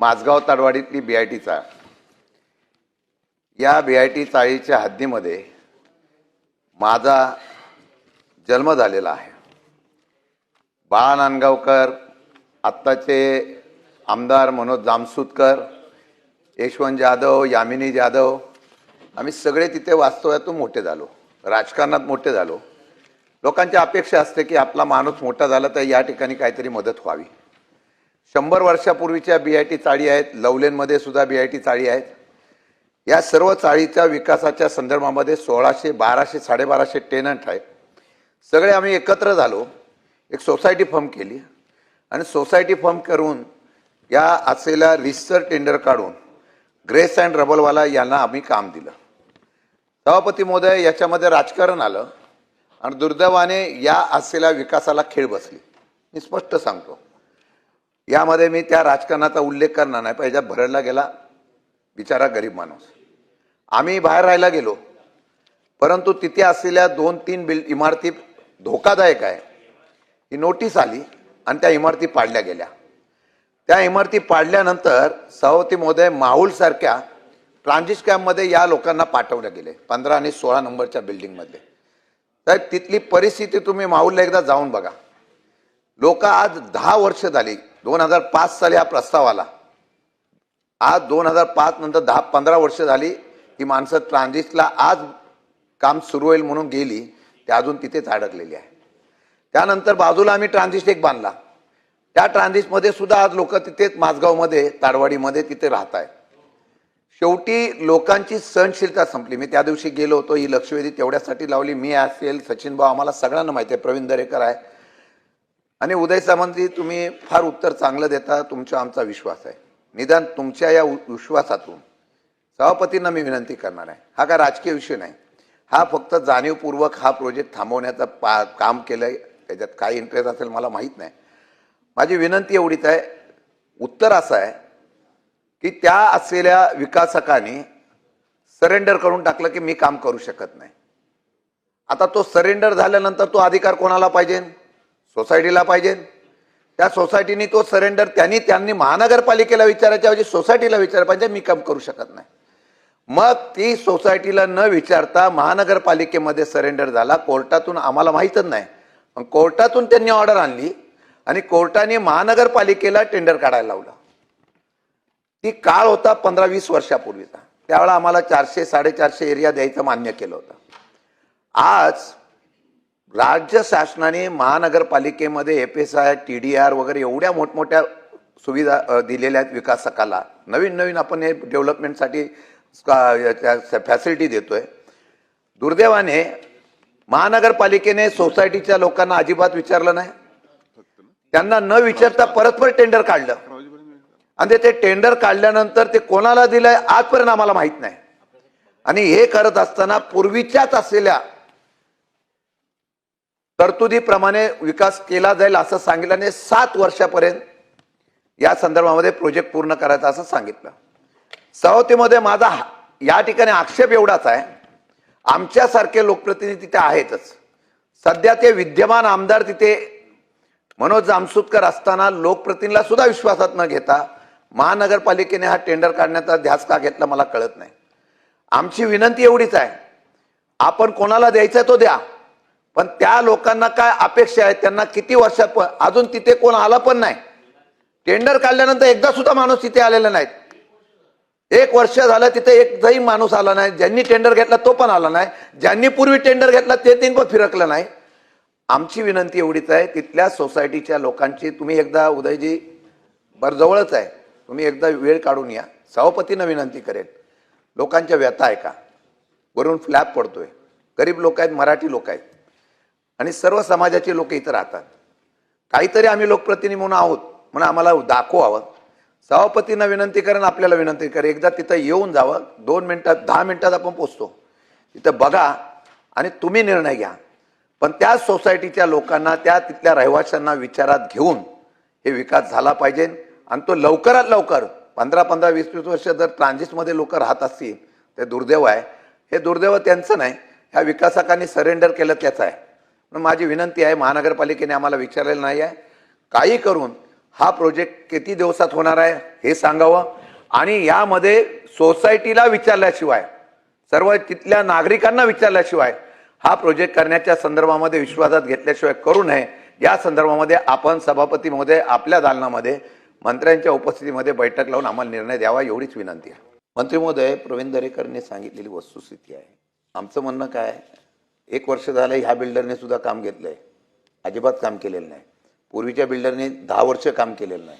माझगाव ताडवाडीतली B I T चाळ या बी आय टी चाळीच्या हद्दीमध्ये माझा जन्म झालेला आहे. बाळा नांदगावकर आत्ताचे आमदार मनोज जामसूतकर यशवंत जाधव यामिनी जाधव आम्ही सगळे तिथे वास्तव्यातून मोठे झालो. राजकारणात मोठे झालो. लोकांची अपेक्षा असते की आपला माणूस मोठा झाला तर या ठिकाणी काहीतरी मदत व्हावी. शंभर वर्षापूर्वीच्या बी आय टी चाळी आहेत लवलेनमध्ये सुद्धा बी आय टी चाळी आहेत. या सर्व चाळीच्या विकासाच्या संदर्भामध्ये सोळाशे बाराशे साडेबाराशे टेनंट आहेत. सगळे आम्ही एकत्र झालो एक सोसायटी फॉर्म केली. आणि सोसायटी फॉर्म करून या असलेल्या रिसर्च टेंडर काढून ग्रेस अँड रबलवाला यांना आम्ही काम दिलं. सभापती महोदय याच्यामध्ये राजकारण आलं आणि दुर्दैवाने या असलेल्या विकासाला खेळ बसली. मी स्पष्ट सांगतो. यामध्ये मी त्या राजकारणाचा उल्लेख करणार नाही. पाहिजे भरडला गेला बिचारा गरीब माणूस. आम्ही बाहेर राहायला गेलो. परंतु तिथे असलेल्या दोन तीन बिल इमारती धोकादायक आहे. ही नोटीस आली आणि त्या इमारती पाडल्या गेल्या. त्या इमारती पाडल्यानंतर सभापती महोदय माहुलसारख्या ट्रान्झिट कॅम्पमध्ये या लोकांना पाठवले गेले. पंधरा आणि सोळा नंबरच्या बिल्डिंगमध्ये तर तिथली परिस्थिती तुम्ही माहुलला एकदा जाऊन बघा. लोक आज दहा वर्ष झाली दोन हजार पाच साली हा प्रस्ताव आला. आज दोन हजार पाच नंतर दहा पंधरा वर्ष झाली ही माणसं ट्रान्झिस्टला आज काम सुरू होईल म्हणून गेली ते अजून तिथेच अडकलेली आहे. त्यानंतर बाजूला आम्ही ट्रान्झिस्ट एक बांधला. त्या ट्रान्झिस्टमध्ये सुद्धा आज लोक तिथेच माझगावमध्ये ताडवाडीमध्ये तिथे राहत आहेत. शेवटी लोकांची सहनशीलता संपली. मी त्या दिवशी गेलो होतो ही लक्षवेधी तेवढ्यासाठी लावली. मी असेल सचिन भाऊ आम्हाला सगळ्यांना माहिती आहे. प्रवीण दरेकर आहे. आणि उदय सामंतजी तुम्ही फार उत्तर चांगलं देता तुमचा आमचा विश्वास आहे. निदान तुमच्या या उ- विश्वासातून सभापतींना मी विनंती करणार आहे. हा काय राजकीय विषय नाही. हा फक्त जाणीवपूर्वक हा प्रोजेक्ट थांबवण्याचं पा काम केलं आहे त्याच्यात काय इंटरेस्ट असेल मला माहीत नाही. माझी विनंती एवढीच आहे. उत्तर असं आहे की त्या असलेल्या विकासकांनी सरेंडर करून टाकलं की मी काम करू शकत नाही. आता तो सरेंडर झाल्यानंतर तो अधिकार कोणाला पाहिजे? सोसायटीला पाहिजे. त्या सोसायटीने तो सरेंडर त्यांनी त्यांनी महानगरपालिकेला विचारायच्या ऐवजी सोसायटीला विचार पाहिजे मी काम करू शकत नाही. मग ती सोसायटीला न विचारता महानगरपालिकेमध्ये सरेंडर झाला. कोर्टातून आम्हाला माहीतच नाही. पण कोर्टातून त्यांनी ऑर्डर आणली आणि कोर्टाने महानगरपालिकेला टेंडर काढायला लावलं. ती काळ होता पंधरा वीस वर्षापूर्वीचा. त्यावेळा आम्हाला चारशे साडेचारशे एरिया द्यायचं मान्य केलं होतं. आज राज्य शासनाने महानगरपालिकेमध्ये F S I T D R वगैरे एवढ्या मोठमोठ्या सुविधा दिलेल्या आहेत विकासकाला. नवीन नवीन आपण हे डेव्हलपमेंटसाठी फॅसिलिटी देतोय. दुर्दैवाने महानगरपालिकेने सोसायटीच्या लोकांना अजिबात विचारलं नाही. त्यांना न विचारता परतपर टेंडर काढलं. आणि ते टेंडर काढल्यानंतर ते कोणाला दिलंय आजपर्यंत आम्हाला माहीत नाही. आणि हे करत असताना पूर्वीच्याच असलेल्या तरतुदीप्रमाणे विकास केला जाईल असं सांगितलं आणि सात वर्षापर्यंत या संदर्भामध्ये प्रोजेक्ट पूर्ण करायचा असं सांगितलं. सवतीमध्ये माझा हा- या ठिकाणी आक्षेप एवढाच आहे. आमच्यासारखे लोकप्रतिनिधी तिथे आहेतच. सध्या ते विद्यमान आमदार तिथे मनोज जामसुतकर असताना लोकप्रतिनिधीला सुद्धा विश्वासात न घेता महानगरपालिकेने हा टेंडर काढण्याचा ध्यास का घेतला मला कळत नाही. आमची विनंती एवढीच आहे. आपण कोणाला द्यायचा तो द्या. पण त्या लोकांना काय अपेक्षा आहे त्यांना किती वर्षात प- अजून तिथे कोण आला पण नाही. टेंडर काढल्यानंतर एकदा सुद्धा माणूस तिथे आलेला नाही एक वर्ष झालं तिथे एकदाही माणूस आला नाही. ज्यांनी टेंडर घेतला तो पण आला नाही. ज्यांनी पूर्वी टेंडर घेतला ते तीन पण फिरकलं नाही. आमची विनंती एवढीच आहे तिथल्या सोसायटीच्या लोकांची तुम्ही एकदा उदयजी बर जवळच आहे. तुम्ही एकदा वेळ काढून या. सभापतींना विनंती करेल लोकांच्या व्यथा आहे का वरून फ्लॅप पडतोय. गरीब लोक आहेत मराठी लोक आहेत. आणि सर्व समाजाचे लोक इथं राहतात. काहीतरी आम्ही लोकप्रतिनिधी म्हणून आहोत म्हणून आम्हाला दाखवावं. सभापतींना विनंती करेन आपल्याला विनंती करेन एकदा तिथं येऊन जावं. दोन मिनटात दहा मिनटात आपण पोचतो. तिथं बघा आणि तुम्ही निर्णय घ्या. पण त्या सोसायटीच्या लोकांना त्या तिथल्या रहिवाशांना विचारात घेऊन हे विकास झाला पाहिजे. आणि तो लवकरात लवकर पंधरा पंधरा वीस वीस वर्ष जर ट्रान्झिटमध्ये लोक राहत असतील ते दुर्दैव आहे. हे दुर्दैव त्यांचं नाही. ह्या विकासकांनी सरेंडर केलं त्याचं आहे. म्हणून माझी विनंती आहे महानगरपालिकेने आम्हाला विचारलेलं नाही आहे. काही करून हा प्रोजेक्ट किती दिवसात होणार आहे हे सांगावं. आणि यामध्ये सोसायटीला विचारल्याशिवाय सर्व तिथल्या नागरिकांना विचारल्याशिवाय हा प्रोजेक्ट करण्याच्या संदर्भामध्ये विश्वासात घेतल्याशिवाय करू नये. या संदर्भामध्ये आपण सभापती महोदय आपल्या दालनामध्ये मंत्र्यांच्या उपस्थितीमध्ये बैठक लावून आम्हाला निर्णय द्यावा एवढीच विनंती आहे. मंत्री महोदय प्रवीण दरेकरने सांगितलेली वस्तुस्थिती आहे. आमचं म्हणणं काय आहे? एक वर्ष झालं ह्या बिल्डरने सुद्धा काम घेतलंय अजिबात काम केलेलं नाही. पूर्वीच्या बिल्डरने दहा वर्ष काम केलेलं नाही.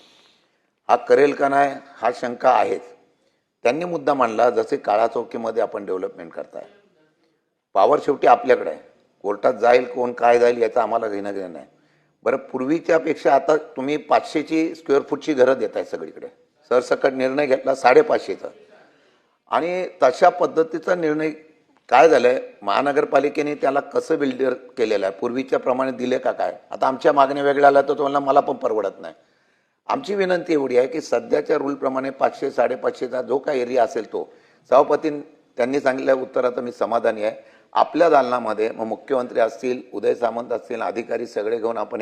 हा करेल का नाही हा शंका आहेच. त्यांनी मुद्दा मांडला जसे काळा चौकीमध्ये आपण डेव्हलपमेंट करताय. पॉवर शेवटी आपल्याकडे आहे. कोर्टात जाईल कोण काय जाईल याचा आम्हाला घेणं घेणं नाही. बरं पूर्वीच्यापेक्षा आता तुम्ही पाचशेची स्क्वेअर फूटची घरं आहे सगळीकडे. सरसकट निर्णय घेतला साडेपाचशेचा. आणि तशा पद्धतीचा निर्णय काय झालंय? महानगरपालिकेने त्याला कसं बिल्डर केलेलं आहे? पूर्वीच्या प्रमाणे दिले का काय? आता आमच्या मागण्या वेगळ्या आल्या तर तुम्हाला मला पण परवडत नाही. आमची विनंती एवढी आहे की सध्याच्या रूलप्रमाणे पाचशे साडेपाचशेचा जो काय एरिया असेल तो. सभापती त्यांनी सांगितल्या उत्तरात मी समाधानी आहे. आपल्या दालनामध्ये मग मुख्यमंत्री असतील उदय सामंत असतील अधिकारी सगळे घेऊन आपण